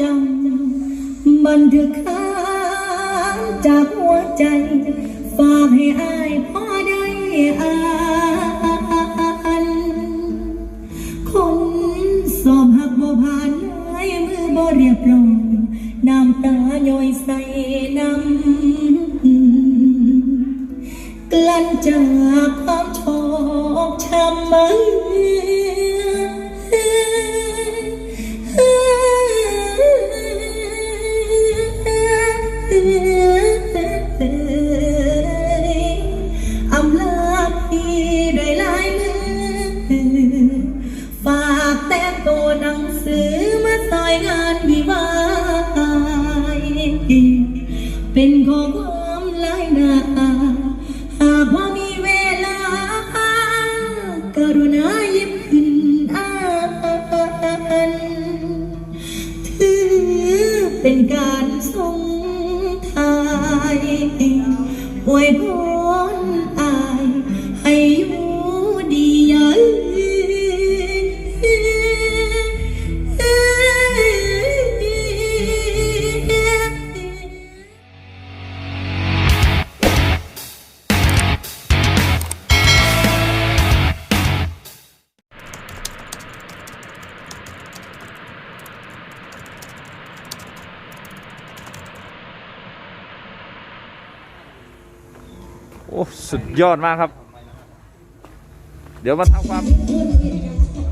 จังบันทึกค้างจากหัวใจ ฝากให้อายพ่อได้อ่านคนสอบหักบ่ผ่านลายมือบ่เรียบร้อยน้ำตาย่อยใส่น้ำกลั้นจากความชอกช้ำมือ ยอดมากครับ เดี๋ยวมาทำความ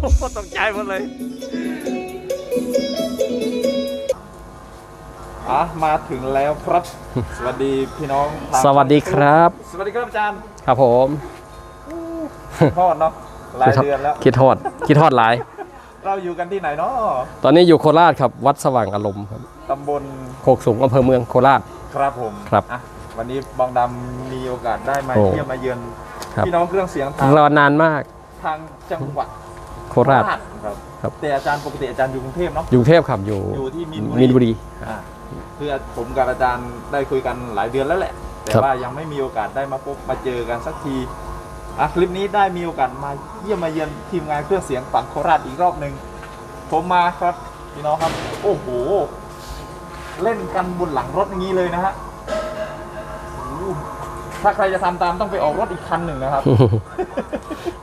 โอ้โหตกใจหมดเลยอะมาถึงแล้วครับ สวัสดีพี่น้องทางสวัสดีครับ สวัสดีครับอาจารย์ครับผมทอดเนาะหลายเดือนแล้วคิดทอดคิดทอดหลาย เราอยู่กันที่ไหนเนาะตอนนี้อยู่โคราชครับ วัดสว่างอารมณ์ครับตำบลโคกสูงอำเภอเมืองโคราชครับผมครับอะ วันนี้บองดำมีโอกาสได้มาโอ้เยี่ยมมาเยือนครับ พี่น้องเครื่องเสียงทางรอนานมากทางจังหวัดโคราช ครับครับ แต่อาจารย์ปกติอาจารย์อยู่กรุงเทพเนาะ อยู่กรุงเทพครับอยู่อยู่ที่มีนบุรีมีนบุรี อ่าคือผมกับอาจารย์ได้คุยกันหลายเดือนแล้วแหละ แต่ครับ ว่ายังไม่มีโอกาสได้มาพบมาเจอกันสักทีอะคลิปนี้ได้มีโอกาสมาเยี่ยมมาเยือนทีมงานเครื่องเสียงฝั่งโคราชอีกรอบหนึ่งผมมาครับพี่น้องครับ โอ้โห เล่นกันบนหลังรถอย่างนี้เลยนะฮะโอ้โห ถ้าใครจะทำตามต้องไปออกรถอีกคันหนึ่งนะครับ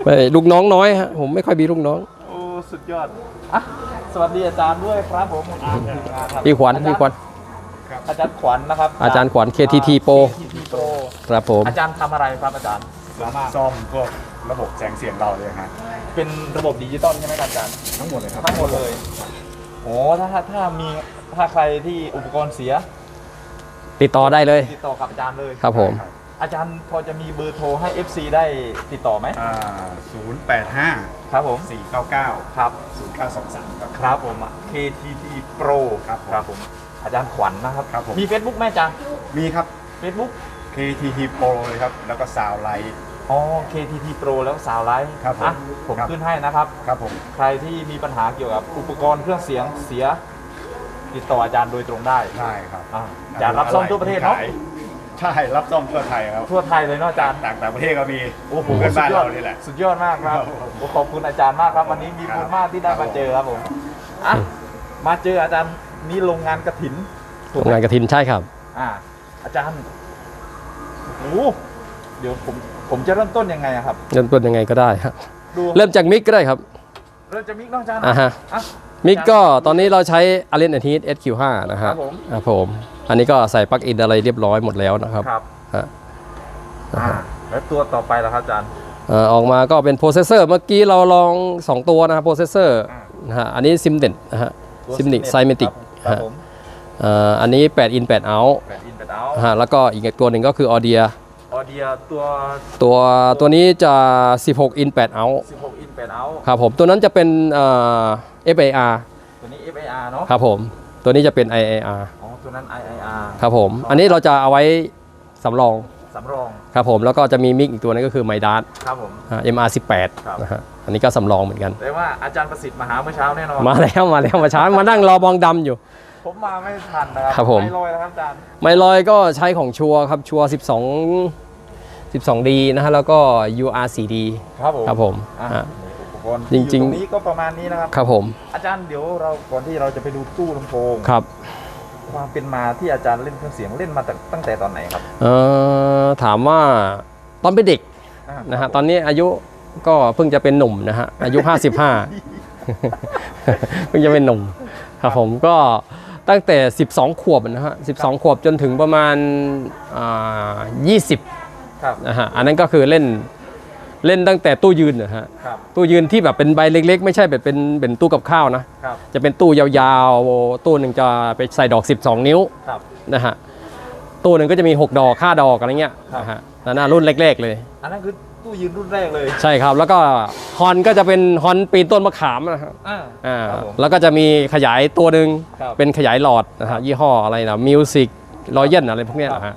ไม่ลูกน้องน้อยฮะผมไม่ค่อยมีลูกน้องโอ้สุดยอดอะสวัสดีอาจารย์ด้วยครับผมอ่าทีมงานครับพี่ขวัญพี่ขวัญอาจารย์ขวัญนะครับ อาจารย์ขวัญ KTT Pro KTT Pro ครับผมอาจารย์ทำอะไรครับอาจารย์สามารถซ่อมพวกระบบแสงเสียงเราเลยฮะเป็นระบบดิจิตอลใช่ไหมครับอาจารย์ทั้งหมดเลยครับทั้งหมดเลยโอ้ถ้าถ้าถ้ามีถ้าใครที่อุปกรณ์เสีย ติดต่อได้เลย ติดต่อกับอาจารย์เลยครับผม อาจารย์พอจะมีเบอร์โทรให้ FC ได้ติดต่อไหมอ่าศูนย์แปดห้าครับผมสี่เก้าเก้าครับศูนย์เก้าสองสามครับ ครับผมอะ KTT Pro ครับผม ครับผม อาจารย์ขวัญนะครับ ครับผม มี Facebook ไหมอาจารย์ มีครับ Facebook KTT Pro เลยครับ แล้วก็ซาวไลท์อ๋อ KTT Pro แล้วสาวไลฟ์ครับผมอะผมครับขึ้นให้นะครับ ครับผม ใครที่มีปัญหาเกี่ยวกับอุปกรณ์เครื่องเสียงเสีย ติดต่ออาจารย์โดยตรงได้ได้ครับอ่าอาจารย์รับซ่อมทั่วประเทศเนาะขายใช่รับซ่อมทั่วไทยครับทั่วไทยเลยเนาะอาจารย์ต่างต่างประเทศก็มีโอ้โหเพื่อนบ้านสุดยอดเรานี่แหละสุดยอดมากครับครับผมโอ้ขอบคุณอาจารย์มากครับ วันนี้มีครับบุญมากที่ได้มาเจอครับผมอะมาเจออาจารย์นี่โรงงานกระถินถูโรกงไหมงานกระถินใช่ครับ อ่า อาจารย์โอ้โหเดี๋ยวผมผมจะเริ่มต้นยังไงอะครับ เริ่มต้นยังไงก็ได้ฮะดูเริ่มจากมิกก็ได้ครับ เริ่มจะมิกเนาะอาจารย์อ่าฮะอะ มิกก็ตอนนี้เราใช้ a l i e n a t i s SQ5 นะครัฮะบผม ครับผม อันนี้ก็ใส่ปลั๊กอินอะไรเรียบร้อยหมดแล้วนะครับครับฮะอ่าแล้วตัวต่อไปล่ะครับอาจารย์ เอ่อออกมาก็เป็นโปรเซสเซอร์เมื่อกี้เราลอง 2 ตัวนะครับโปรเซสเซอร์อ่า นะฮะอันนี้ซิมเดนนะฮะตัวซิมนิก Signet ไซเมติกครับผมอันนี้8 in 8 out แปดอินแปดเอาฮะแล้วก็อีกตัวหนึ่งก็คือออเดีย ออเดียตัว ตัวตัวนี้จะ 16 in 8 out 16อิน แปดเอาครับผมตัวนั้นจะเป็นเอ่อ FAR ตัวนี้ FAR เนาะครับผมตัวนี้จะเป็น IAR อ๋อตัวนั้น IIR ครับผม อันนี้เราจะเอาไว้สำรองสำรอง ครับผมแล้วก็จะมีมิกอีกตัวนึงก็คือไมดาร์ครับผม MR18 ครับ นะฮะอันนี้ก็สำรองเหมือนกัน แต่ว่าอาจารย์ประสิทธิ์มาหาเมื่อเช้าแน่นอน มาแล้วมาแล้วมาช้ามานั่งรอบองดำอยู่ ผมมาไม่ทันนะครับครับผม ไม่ลอยนะครับอาจารย์ ไมลอยก็ใช้ของชัวร์ครับชัวร์12 12D นะฮะแล้วก็ UR4D ครับผม ครับผมอะฮะอุป ก่อนจริงๆอยู่ตรงนี้ก็ประมาณนี้นะครับครับผม อาจารย์เดี๋ยวเราก่อนที่เราจะไปดูตู้ลำโพงครับ ความเป็นมาที่อาจารย์เล่นเครื่องเสียงเล่นมาตั้งตั้งแต่ตอนไหนครับเอ่อถามว่าตอนเป็นเด็กอ่านะฮะตอนนี้อายุก็เพิ่งจะเป็นหนุ่มนะฮะอายุ 55 เพิ่งจะเป็นหนุ่มครับผมก็ตั้งแต่ 12 ขวบนะฮะ 12 ขวบจนถึงประมาณอ่า20ครับนะฮะ อันนั้นก็คือเล่น เล่นตั้งแต่ตู้ยืนนะฮะครับ ตู้ยืนที่แบบเป็นใบเล็ก ๆ ไม่ใช่แบบเป็นเป็นตู้กับข้าวนะ ครับ จะเป็นตู้ยาวๆ ตู้หนึ่งจะไปใส่ดอก 12 นิ้วครับ นะฮะตู้หนึ่งก็จะมี 6 ดอก5ดอกอะไรเงี้ยครับนะฮะนั่นนะรุ่นแรก ๆ เลย อันนั้นคือตู้ยืนรุ่นแรกเลย ใช่ครับ แล้วก็ฮอนก็จะเป็นฮอนปีนต้นมะขามนะฮะอ่าอ่าครับผมแล้วก็จะมีขยายตัวหนึ่งครับเป็นขยายหลอดนะฮะยี่ห้ออะไรนะมิวสิกรอยัลอะไรพวกเนี้ยครับนะฮะ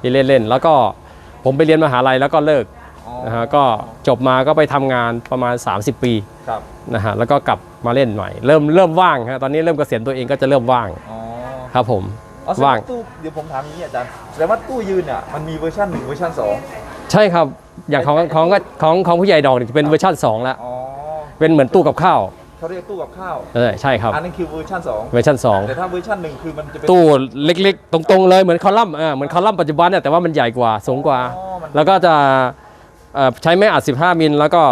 ที่เล่นๆแล้วก็ผมไปเรียนมหาลัยแล้วก็เลิกอ๋อ นะฮะก็จบมาก็ไปทำงานประมาณ 30 ปีครับนะฮะแล้วก็กลับมาเล่นใหม่ เริ่มเริ่มว่างฮะตอนนี้เริ่มเกษียณตัวเองก็จะเริ่มว่างอ๋อครับผมอ๋อแสดงว่างตู้เดี๋ยวผมถามอย่างนี้อาจารย์แสดงว่าตู้ยืนเนี่ยมันมีเวอร์ชันหนึ่งเวอร์ชันสองใช่ครับอย่างของของก็ของของผู้ใหญ่ดอกเนี่ยจะเป็นเวอร์ชัน2แล้วอ๋อเป็นเหมือนตู้กับข้าวเขาเรียกตู้กับข้าวเออใช่ครับอันนั้นคือเวอร์ชันสองเวอร์ชันแต่ถ้าเวอร์ชันหนึ่งคือมันจะเป็น2ตู้เล็กๆ ตรงๆเลยเหมือนคอลัมน์เออเหมือนคอลัมน์ปัจจุบันเนี่ยแต่ว่ามันใหญ่กว่าสูงกว่า อ๋อมัน แล้วก็จะเอ่อ ใช้ไม้อัด 15 มิลแล้วก็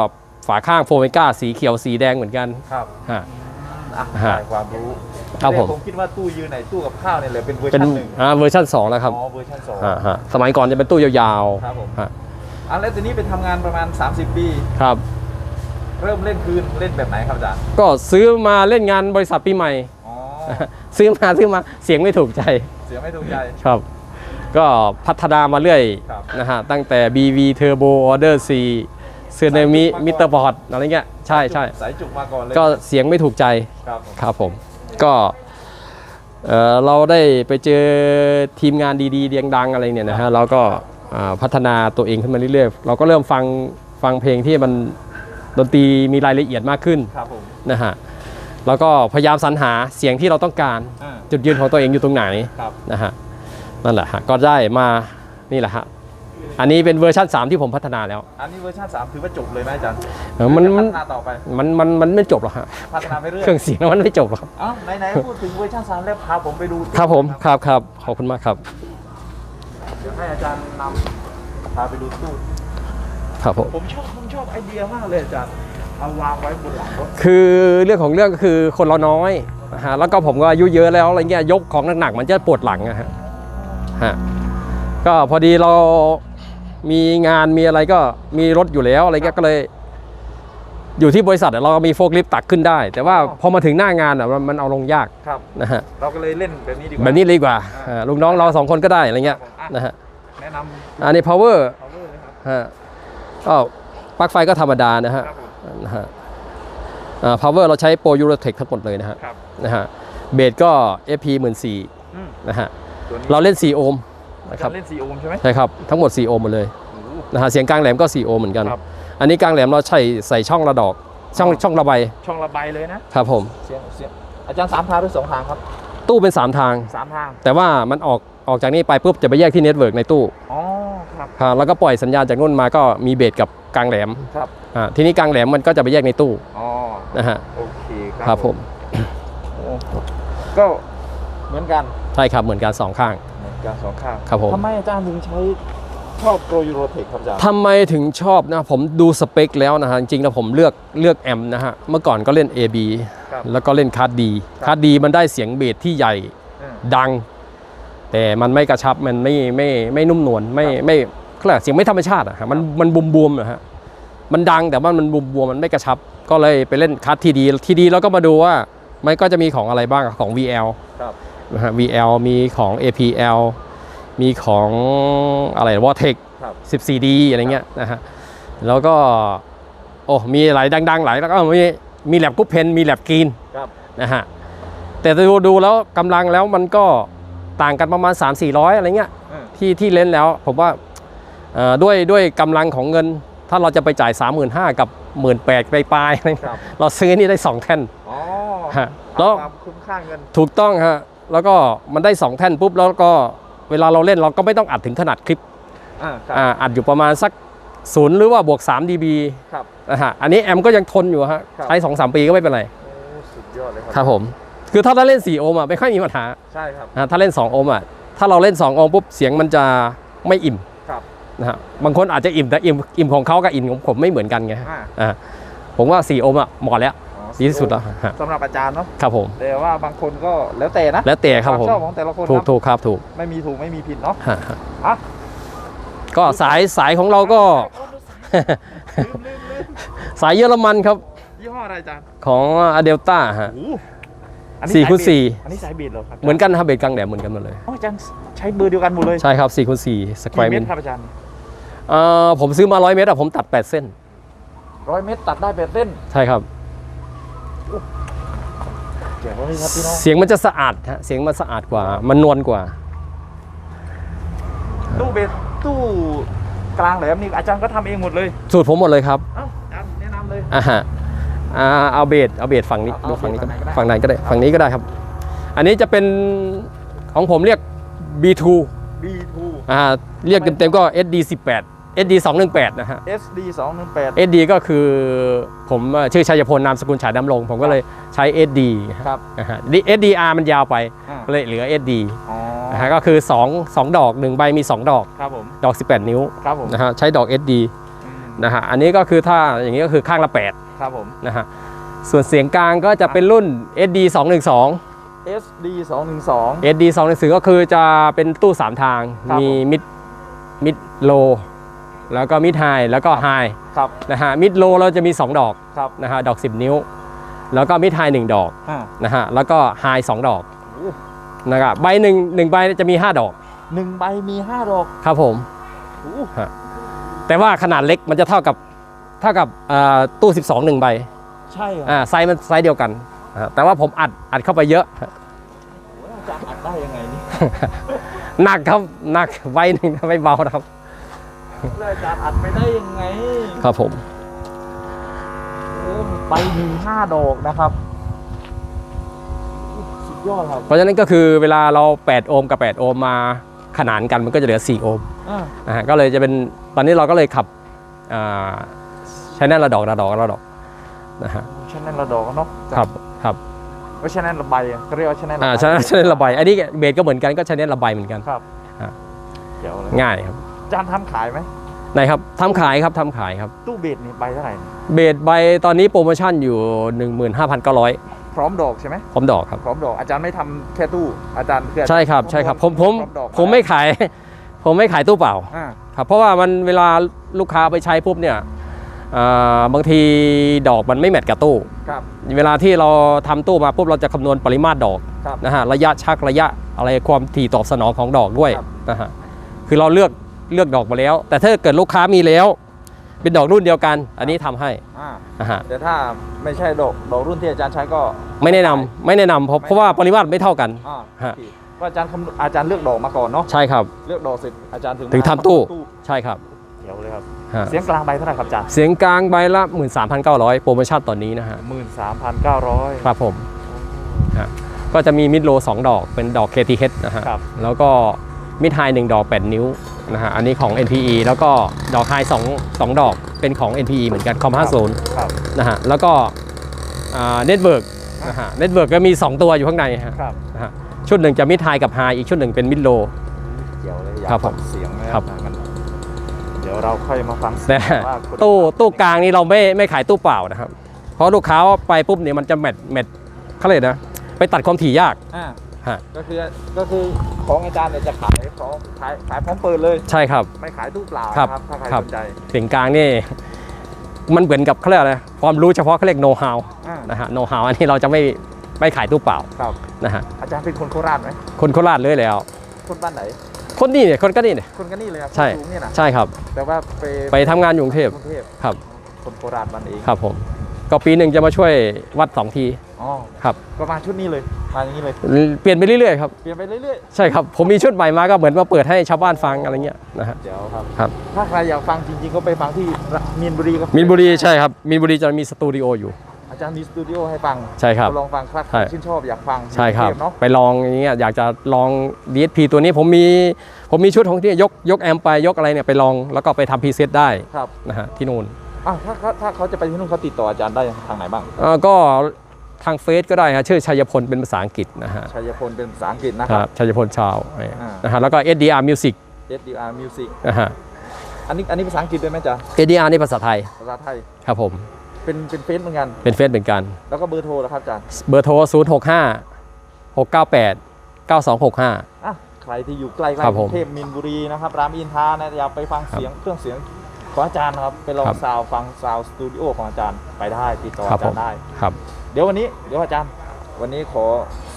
ฝาข้างโฟมิก้าสีเขียวสีแดงเหมือนกันครับฮะ อะฮะ ได้ความรู้ครับผมแต่ผมคิดว่าตู้ยืนไหนตู้กับข้าวเนี่ยเลยเป็นเวอร์เป็นชันหนึ่งอ่าเวอร์ชัน2แล้วครับอ๋อเวอร์ชันสองฮะฮะสมัยก่อนจะเป็นตู้ยาวครับผม ฮะอะแล้วทีนี้ไปทำงานประมาณ 30 ปีๆครับ เริ่มเล่นคืนเล่นแบบไหนครับอาจารย์ก็ซื้อมาเล่นงานบริษัทปีใหม่ อ๋อ ซื้อมาซื้อมาเสียงไม่ถูกใจ เสียงไม่ถูกใจ ครับ ก็พัฒนามาเรื่อยครับนะฮะตั้งแต่ BV Turbo Order C เซเนมิสายจุกมาก่อนมิเตอร์บอร์ดอะไรเงี้ยใช่ใช่สายจุกมาก่อนเลยก็เสียงไม่ถูกใจครับผมครับผมก็เอ่อเราได้ไปเจอทีมงานดีๆเดียงดังอะไรเนี่ยนะฮะเราก็อ่าพัฒนาตัวเองขึ้นมาเรื่อยๆ เราก็เริ่มฟังฟังเพลงที่มันดนตรีมีรายละเอียดมากขึ้นครับผมนะฮะแล้วก็พยายามสรรหาเสียงที่เราต้องการอ่าจุดยืนของตัวเองอยู่ตรงไหนครับนะฮะ นั่นแหละฮะก็ได้มานี่แหละฮะอันนี้เป็นเวอร์ชัน3 ที่ผมพัฒนาแล้ว อันนี้เวอร์ชัน3ถือว่าจบเลยไหมอาจารย์เออมันหรือมันจะพัฒนาต่อไปมันมันมันไม่จบหรอกฮะพัฒนาไปเรื่อยเครื่องเสียงมันไม่จบหรอกครับเอ้าไหนๆพูดถึงเวอร์ชัน3แล้วพาผมไปดูครับผมครับครับขอบคุณมากครับเดี๋ยวให้อาจารย์นำพาไปดูตู้ครับผมผมชอบผมชอบไอเดียมากเลยอาจารย์เอาวางไว้บนหลังรถคือเรื่องของเรื่องก็คือคนเราน้อยนะฮะแล้วก็ผมก็อายุเยอะแล้วอะไรเงี้ยยกของหนักๆมันจะปวดหลังอะฮะ ฮะก็พอดีเรามีงานมีอะไรก็มีรถอยู่แล้วอะไรเงี้ยก็เลย อยู่ที่บริษัทอะเรามีโฟล์ลิฟต์ตักขึ้นได้ แต่ว่าพอมาถึงหน้างานอะมันมันเอาลงยากครับนะฮะเราก็เลยเล่นแบบนี้ดีกว่าแบบนี้เลยดีกว่าอ่าลูกน้องเราสองคนก็ได้อะไรเงี้ยนะฮะแนะนำอันนี้ power power เลยครับฮะก็ปลั๊กไฟก็ธรรมดานะฮะครับผมนะฮะอ่า power เราใช้โปรยูโรเทคทั้งหมดเลยนะฮะครับนะฮะเบสก็ FP 1 4 0อืม0นะฮะตัวนี้ เราเล่น 4 โอห์มอานะคจารัรบย์เล่น4โอห์มใช่ไหมใช่ครับ ทั้งหมด 4 โอห์มหมดเลยโอ้โหนะฮะเสียงกลางเหลมก็ 4 โอห์มเหมือนกันครับอันนี้กลางแหลมเราใช้ใส่ช่องระดอก ช่องอ๋อช่องระบายช่องระบายเลยนะครับผมเสียงเสียงอาจารย์สามทางหรือสองทางครับ ตู้เป็น 3 ทางสามทาง แต่ว่ามันออกออกจากนี้ไปปุ๊บจะไปแยกที่เน็ตเวิร์กในตู้อ๋อครับอ่าแล้วก็ปล่อยสัญญาณจากนู่นมาก็มีเบสกับกลางแหลมครับอ่าทีนี้กลางแหลมมันก็จะไปแยกในตู้อ๋อนะฮะโอเคครับผมโอ้ก็ เหมือนกันใช่ครับเหมือนกันสองข้างเหมือนกันสองข้างครับผมทำไมอาจารย์ถึงใช้ชอบโปรยูโรเทคครับอาจารย์ทำไมถึงชอบนะผมดูสเปคแล้วนะฮะจริงๆแล้วผมเลือกเลือกแอมป์นะฮะเมื่อก่อนก็เล่น AB ครับแล้วก็เล่นคาร์ดดีครับคาร์ดดีมันได้เสียงเบสที่ใหญ่อืมดัง แต่มันไม่กระชับมันไม่ไม่ไม่นุ่มนวลไม่ครับไม่เขาเรียกเสียงไม่ธรรมชาติอะฮะมันมันบวมบวมๆนะฮะมันดังแต่ว่ามันบวมบวมๆมันไม่กระชับ ก็เลยไปเล่นคาร์ดทีดีทีดีแล้วก็มาดูว่ามันก็จะมีของอะไรบ้างของ VL ครับ นะฮะ VL มีของ APL มีของอะไรวอเทคครับ 14D อะไรเงี้ยนะฮะ แล้วก็ โอ้ มีหลายดังๆ หลายแล้วก็มีมีแลบกุ๊ปเพนมีแลบกรีนครับนะฮะ แต่ดูดูแล้วกำลังแล้วมันก็ต่างกันประมาณ 3 4 0 0 อะไรเงี้ยอืมที่ที่เล่นแล้ว ผมว่าเอ่อด้วยด้วยกำลังของเงิน ถ้าเราจะไปจ่าย 35,000 กับ 18,000ไปปลายๆอะไรครัเงี้ยบเราซื้อนี่ได้ 2 แท่นอ๋อฮะแล้วความคุ้มค่าเงิน ถูกต้องฮะ แล้วก็มันได้ 2 แท่นปุ๊บแล้วก็เวลาเราเล่นเราก็ไม่ต้องอัดถึงขนาดคลิปอ่าครับอ่าอัดอยู่ประมาณสักศูนย์หรือว่าบวก 3 dB ครับนะฮะอันนี้แอมก็ยังทนอยู่ฮะครับใช้2 3ปีก็ไม่เป็นไรโอ้สุดยอดเลยครัครับผมคือถ้าเราเล่น 4 โอห์มอะไม่ค่อยมีปัญหาใช่ครับนะถ้าเล่น 2 โอห์มอะถ้าเราเล่น 2 โอห์มปุ๊บเสียงมันจะไม่อิ่มครับ นะฮะบางคนอาจจะอิ่มแต่อิ่มอิ่มของเขากับอิ่มของผมไม่เหมือนกันไงอ่าอ่าผมว่า 4 โอห์มอะเหมาะแล้วอ๋อ ดีที่สุดแล้วฮะสำหรับอาจารย์เนาะครับผม แต่ว่าบางคนก็แล้วแต่นะแล้วแต่ครับวามผมชอบของแต่ละคนถูกครับถูกครับถูกไม่มีถูกไม่มีผิดเนาะฮะฮะอะก็สายสายของเราก็ลืมลืมลืมสายเยอรมันครับยี่ห้ออะไรอาจารย์ของอเดลต้าฮะโอ้โหอันนี้สี่คูณายเบสสี่อันนี้สายเบสเหรอครับเหมือนกันนะครับเบรกกลางแดดเหมือนกันหมดเลยอ๋ออาจารย์ใช้เบอร์เดียวกันหมดเลยใช่ครับ4คูณ4สแควกี่ร์เมมิตลรครับอาจารย์เอ่อผมซื้อมา100เมตรอะผมตัด8เส้นร้อยเมตรตัดได้แปดเส้น ใช่ครับ เจ๋งเลยครับพี่น้องเสียงมันจะสะอาดฮะเสียงมันสะอาดกว่า มันนวลกว่า ตู้เบสตู้กลางแหลมนี่อาจารย์ก็ทำเองหมดเลยสูตรผมหมดเลยครับเอ้าอาจารย์แนะนำเลย อ่าฮะอ่าเอาเบสเอาเบสฝั่งนี้เอาดูเอาฝั่งนี้ก็เบสฝั่งไหนก็ได้ ฝั่งนี้ก็ได้ครับ อันนี้จะเป็นของผมเรียก B2 B2 อ่าเรียกเต็มๆก็ SD 18 SD 218นะฮะ SD 218 SD ก็คือผมเอ่อชื่อชัยพลนามสกุลฉายดำรงผมก็เลยใช้ SD ครับนะฮะ SDR มันยาวไปอ่าก็เลยเหลือ SD อ๋อนะฮะก็คือ 2 2 ดอก 1 ใบมี 2 ดอกครับผมดอก 18 นิ้วครับผมนะฮะใช้ดอก SD อืมนะฮะอันนี้ก็คือถ้าอย่างนี้ก็คือข้างละครับผม8นะฮะส่วนเสียงกลางก็จะเป็นรุ่น SD 212 SD 212 SD 212ก็คือจะเป็นตู้ 3 ทางครับมีมิดมิดโล แล้วก็มิดไฮแล้วก็ไฮครับนะฮะมิดโลเราจะมี 2 ดอกครับนะฮะดอก 10 นิ้ว แล้วก็มิดไฮ1ดอกอ่านะฮะแล้วก็ไฮ2ดอกโอ้นะครับใบหนึ่งหนึ่งใบจะมี 5 ดอกหนึ่งใบมี5ดอกครับผม โอ้แต่ว่าขนาดเล็กมันจะเท่ากับเท่ากับอ่าตู้ 12 1ใบใช่เหรออ่าไซส์มันไซส์เดียวกันอ่าแต่ว่าผมอัดอัดเข้าไปเยอะ โอ้อาจารย์อัดได้ยังไงนี่ หนักครับหนักใบหนึ่งไม่เบานะครับแล้ว อาจารย์อัดไปได้ยังไง ครับผมโอ้ใบหนึ่งห้าดอกนะครับสุดยอดครับ เพราะฉะนั้นก็คือเวลาเรา 8 โอห์มกับ 8 โอห์มมาขนานกันมันก็จะเหลือ 4 โอห์มอ่านะฮะก็เลยจะเป็นตอนนี้เราก็เลยขับใช้แน่นระดอกระดอกระดอกนะฮะชแนลระดอกเนาะครับครับว่าชแนลระบายอะเขาเรียกว่าชแนลระอ่าบายใช้ใช้ระบายอันนี้เบสก็เหมือนกันก็ใช้แน่นระบายเหมือนกันครับอ่าเดี๋ยวเลยง่ายครับ อาจารย์ทำขายไหมไหนครับทำขายครับทำขายครับ ตู้เบสนี่ใบเท่าไหร่นี่เบสใบตอนนี้โปรโมชั่นอยู่ 15,900พร้อมดอกใช่ไหมพร้อมดอกครับ พร้อมดอกอาจารย์ไม่ทำแค่ตู้อาจารย์คือใช่ครับใช่ครับผมผมพร้อดอกผมไม่ขาย ผมไม่ขายตู้เปล่าอ่าครับเพราะว่ามันเวลาลูกค้าไปใช้ปุ๊บเนี่ยเอ่อบางทีดอกมันไม่แมทกับตู้ ครับ เวลาที่เราทำตู้มาปุ๊บเราจะคำนวณปริมาตรดอกครับนะฮะระยะชักระยะอะไรความถี่ตอบสนองของดอกด้วยครับ นะฮะคือเราเลือก เลือกดอกมาแล้ว แต่ถ้าเกิดลูกค้ามีแล้ว เป็นดอกรุ่นเดียวกัน อันนี้ทำให้อ่านะฮะแต่ถ้าไม่ใช่ดอกดอกรุ่นที่อาจารย์ใช้ก็ไม่แนะนำไม่แนะนำเพราะเพราะว่าปริมาตรไม่เท่ากัน อ่าฮะโอเคก็อาจารย์คำอาจารย์เลือกดอกมาก่อนเนาะใช่ครับ เลือกดอกเสร็จอาจารย์ถึงถึงมาทำตู้ตู้ ใช่ครับเดี๋ยวเลยครับ ฮะเสียงกลางใบเท่าไหร่ครับอาจารย์เสียงกลางใบละ 13,900 โปรโมชั่นตอนนี้นะฮะหมื่นสามพันเก้าร้อย ครับผมฮะก็จะมีมิดโล 2 ดอกเป็นดอก KTH นะฮะครับ แล้วก็มิดไฮ1ดอก 8 นิ้ว นะฮะอันนี้ของ NPE แล้วก็ดอกไฮ2 2ดอกเป็นของ NPE เหมือนกันคอม50ครับนะฮะแล้วก็เน็ตเวิร์กนะฮะเน็ตเวิร์กก็มี 2 ตัวอยู่ข้างในฮะครับ นะฮะชุดหนึ่งจะมิดไฮกับไฮอีกชุดหนึ่งเป็นมิดโลเดี๋ยวเลยอยากครับผมฟังเสียงนะครับ งั้นเดี๋ยวเราค่อยมาฟังเสียแต่งว่าคุณตู้ตู้กลางนี่เราไม่ไม่ขายตู้เปล่านะครับ เพราะลูกค้าไปปุ๊บเนี่ยมันจะแมทแมทเขาเลยกนะ ไปตัดความถี่ยาก อ่า ฮะ ก็คือก็คือของอาจารย์เนี่ยจะขายของขายขายพร้อมเปิดเลย ใช่ครับ ไม่ขายตู้เปล่าครับนะครับถ้าใครครับ สนใจเสียงกลางนี่ มันเหมือนกับเขาเรียกอะไรความรู้เฉพาะเขาเรียกโน้ตฮาวอ่านะฮะโน้ตฮาวอันนี้เราจะไม่ไม่ขายตู้เปล่าครับ นะฮะอาจารย์เป็นคนโคราชไหมคนโคราชเลยแล้ว คนบ้านไหน คนนี่เนี่ยคนก็นี่เนี่ย คนกันนี่เลยครับใช่สูงเนี่ยนะใช่ครับ แต่ว่าไปไปทำงานอยู่กรุงเทพ กรุงเทพครับ คนโคราชบ้านเองครับผม ก็ปีหนึ่งจะมาช่วยวัดสองที อ๋อครับก็มาชุดนี้เลยมาอย่างนี้เลย เปลี่ยนไปเรื่อยๆครับเปลี่ยนไปเรื่อยใช่ครับผมมีชุดใหม่มาก็เหมือนมาเปิดให้ชาวบ้านฟังอะไรเงี้ยนะฮะๆเดี๋ยวครับ ครับถ้าใครอยากฟังจริงๆก็ไปฟังที่มีนบุรีครับมีนบุรีใช่ครับมีนบุรีจะมีสตูดิโออยู่ อาจารย์ารย์มีสตูดิโอให้ฟังใช่ครับลองฟังครับใช่ ชื่นชอบอยากฟังใช่ครับอยู่กงเทพเนาะไปลองอย่างเงี้ยอยากจะลอง DSP ตัวนี้ผมมีผมมีชุดของที่ยกยกแอมไปยกอะไรเนี่ยไปลองแล้วก็ไปทำพรีเซตได้ครับนะฮะที่นู่น อะถ้าถ้าถ้าเขาจะไปที่นู่นเขาติดต่ออาจารย์ได้ทางไหนบ้าง เอ่อก็ ทางเฟซก็ได้ฮะชื่อชัยพลเป็นภาษาอังกฤษนะฮะชัยพลเป็นภาษาอังกฤษนะคครัรับบชัยพลชาวอ่านนะฮะแล้วก็ SDR Music SDR Music นะฮะ อันนี้อันนี้ภาษาอังกฤษด้วยไหมจ๊ะ SDR นี่ภาษาไทยภาษาไทย ครับผมเป็นเป็นเฟซเหมือนกัน เป็นเฟซเหมือนกัน แล้วก็เบอร์โทรนะครับอาจารย์เบอร์โทร 0 6 5 6 9 8 9 2 6 5 อะใครที่อยู่ใกล้ๆครับกผรุมงเทพมินบุรีนะครับ รามอินทรานะอยากไปฟังเสียงเครื่องเสียงของอาจารย์นะครับ ไปลองครับ ซาวด์ฟังซาวด์สตูดิโอของอาจารย์ไปได้ติดต่อครับอาจารผมย์ได้ ครับ เดี๋ยววันนี้เดี๋ยวอาจารย์ วันนี้ขอ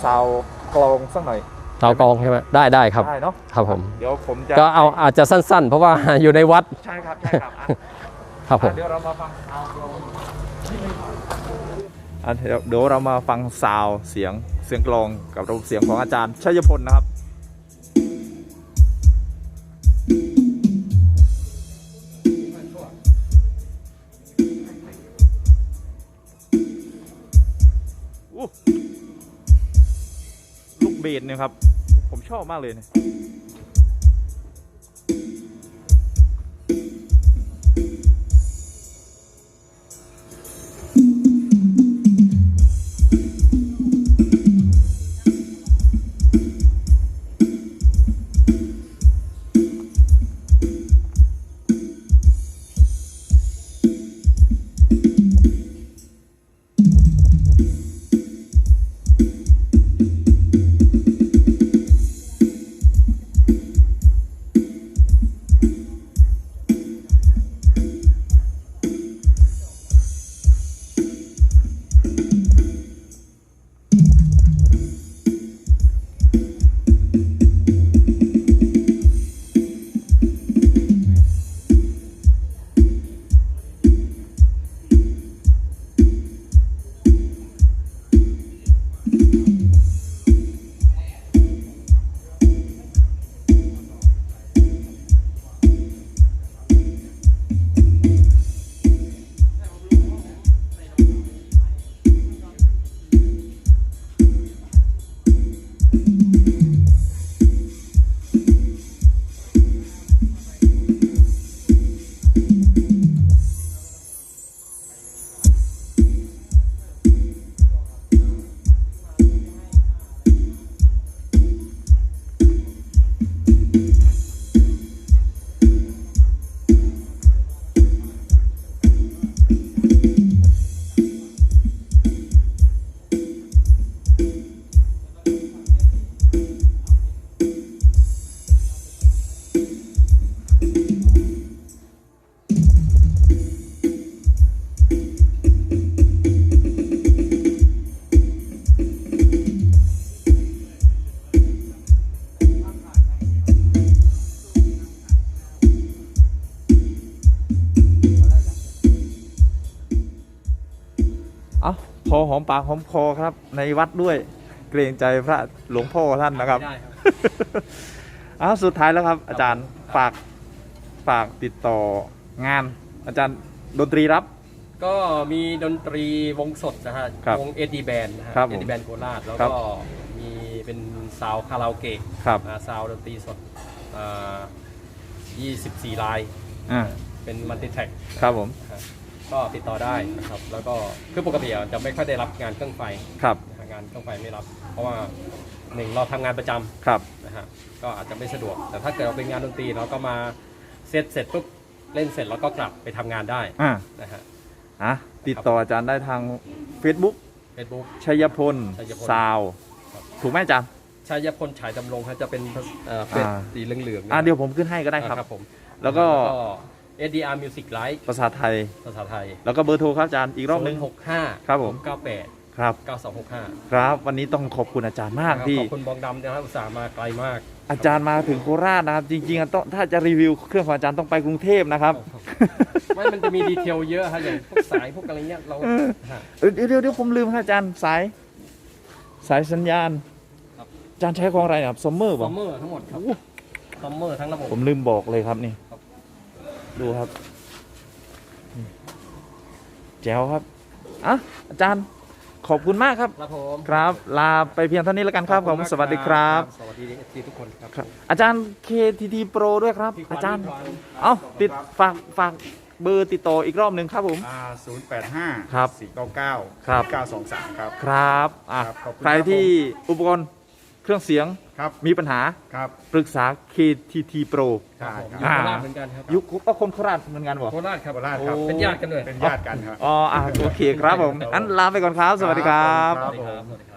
ซาวด์กลองสักหน่อยเตากองใช่ไหมได้ได้ครับ ได้เนาะครับผม เดี๋ยวผมจะก็เอาอาจจะสั้นๆ เพราะว่า อยู่ในวัด ใช่ครับใช่ครับอะครับผมอะเดี๋ยวเรามาฟังซาวด์กลองอะเดี๋ยวเดี๋ยวเรามาฟังซาวด์เสียงเสียงกลองกับระบบเสียงของอาจารย์ชัยพลนะครับ เบสเนี่ยครับ ผมชอบมากเลยเนี่ย หอมปากหอมคอครับ ในวัดด้วยเกรงใจพระหลวงพ่อท่านนะครับได้ครับ อ้าวสุดท้ายแล้วครับ อาจารย์ฝากฝากติดต่องาน อาจารย์ดนตรีรับ ก็มีดนตรีวงสดนะฮะครับวงเอดีแบนนะฮะครับผมเอดีแบนโคราชแล้วครับ ก็มีเป็นซาวคาราโอเกะครับอ่าซาวดนตรีสดอ่า24 ลาย อ่าเป็นมัลติแท็กครับผม ก็ติดต่อได้นะครับ แล้วก็คือปกติอะจะไม่ค่อยได้รับงานเครื่องไฟครับ นะฮะงานเครื่องไฟไม่รับ เพราะว่าหนึ่งเราทำงานประจำครับ นะฮะก็อาจจะไม่สะดวก แต่ถ้าเกิดเราเป็นงานดนตรีเราก็มาเซตเสร็จปุ๊บเล่นเสร็จแล้วก็กลับไปทำงานได้อ่านะฮะ อะติดต่ออาจารย์ได้ทาง Facebook เฟซบุ๊กชัยพลชัยพล ซาวด์ครับถูกไหมอาจารย์ ชายพลฉายดำรงครับจะเป็นเอ่อเป็นอ่า สีเหลืองๆนะอะเดี๋ยวผมขึ้นให้ก็ได้ครับครับผมแล้วก็ SDR Music Live ภาษาไทย ภาษาไทยแล้วก็เบอร์โทรครับอาจารย์อีกรอบหนึงหกห้าครับผมเก้าแปดครับเก้าสองหกห้าครับ วันนี้ต้องขอบคุณอาจารย์มากที่ ขอบคุณบองดำนะครับอุตส่าห์มาไกลมากอาจารย์มาถึงโคราชนะครับ จริงๆอะต้องถ้าจะรีวิวเครื่องของอาจารย์ต้องไปกรุงเทพนะครับ ไม่มันจะมีดีเทลเยอะฮะอย่างพวกสายพวกอะไรเงี้ยเราเออ ฮะ เอ้ยเดี๋ยวเดี๋ยวเดี๋ยวผมลืมครับอาจารย์สาย สายสัญญาณครับ อาจารย์ใช้ของอะไรครับซัมเมอร์ซัป่ะมเมอร์ทั้งหมดครับซัมเมอร์ทั้งระบบ ผมลืมบอกเลยครับนี่ครับ ดูครับแจ๋วครับอะอาจารย์ขอบคุณมากครับ ครับผมครับ ลาไปเพียงเท่านี้แล้วกันครับผมสวัสดีครับ สวัสดีเอฟซีทุกคนครับครับ อาจารย์ KTT Pro ด้วยครับพี่ขวัญอาจารย์พี่ขวัญเอ้าติดฝากฝากเบอร์ติดต่ออีกรอบหนึ่งครับผมอ่าศูนย์แปดห้าครับสี่เก้าเก้าครับเก้าสองสามครับ ครับอะครับขอบคุณใครครับที่อุปกรณ์เครื่องเสียง ครับมีปัญหาครับปรึกษา KTT Pro ใช่คอยู่รับโคราชเหมือนกันครับยุคก็คนโคราชเหมือนกันบ่ โคราชครับโคราชครับ โอ้เป็นญาติกันด้วยเป็นญาติกันครับ อ๋ออะโอเคครับผมอันลาไปก่อนครับ สวัสดีครับครับสวัสดีครับ